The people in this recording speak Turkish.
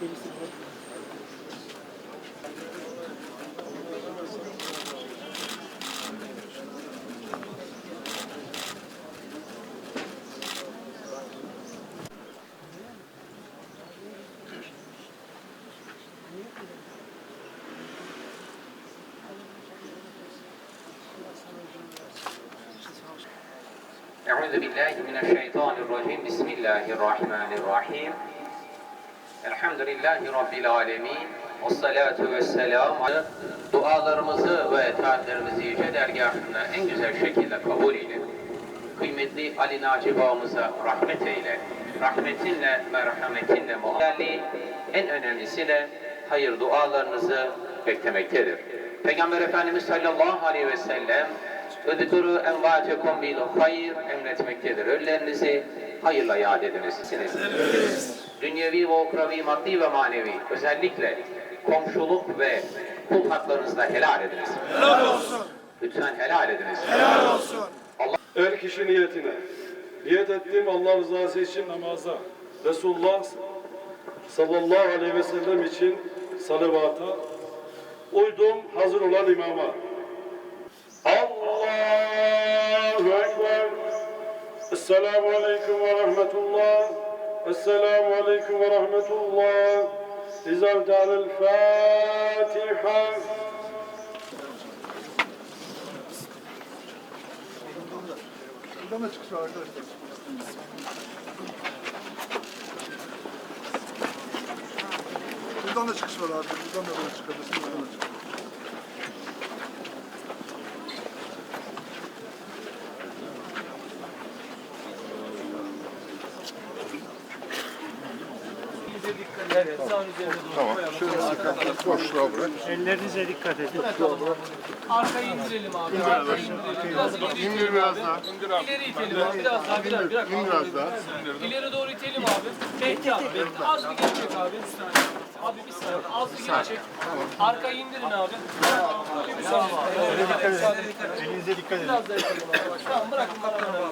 Gerisi أعوذ بالله من الشيطان الرجيم بسم الله الرحمن الرحيم الحمد لله رب العالمين والصلاة والسلام على dualarımızı ve itaatlerimizi yüce dergahına en güzel şekilde kabul eyle. Kıymetli Ali Naci Bağımıza rahmet eyle. Rahmetinle, merhametinle muamelli, en önemlisi de hayır dualarınızı beklemektedir. Peygamber Efendimiz sallallahu aleyhi ve sellem Ödükürü envâtekum bil hayır emretmektedir. Ölülerinizi hayırla yad ediniz. Dünyevi ve ukravi, maddi ve manevi özellikle komşuluk ve kul haklarınızı da helal ediniz. Helal olsun. Lütfen helal ediniz. Helal olsun. Her kişi niyetine. Niyet ettiğim Allah rızası için namaza. Resulullah sallallahu aleyhi ve sellem için salavata. Uydum hazır olan imama. Allahu Ekber. Esselamu aleyküm ve rahmetullah. Esselamu aleyküm ve rahmetullah. İzâ dâlel Fatiha. Buradan da çıkış var arkadaşlar. Buradan da çıkış var abi. Buradan da böyle çıkabilirsin. Buradan da çıkış. Boşluğa bırak. Ellerinize dikkat edin. Arkayı indirelim abi. Arkayı indirelim. Biraz geri İndir itelim biraz abi. daha. İleri itelim abi. Biraz daha. Biraz, biraz. İn biraz daha. İleri doğru itelim abi. Bekle abi. Bekle. Az bir geri çek abi. Abi bir saniye. Az bir geri çek. Arkayı indirin abi. Böyle bir saniye. Elinize dikkat edin. Biraz daha itelim abi. Tamam bırakın bana.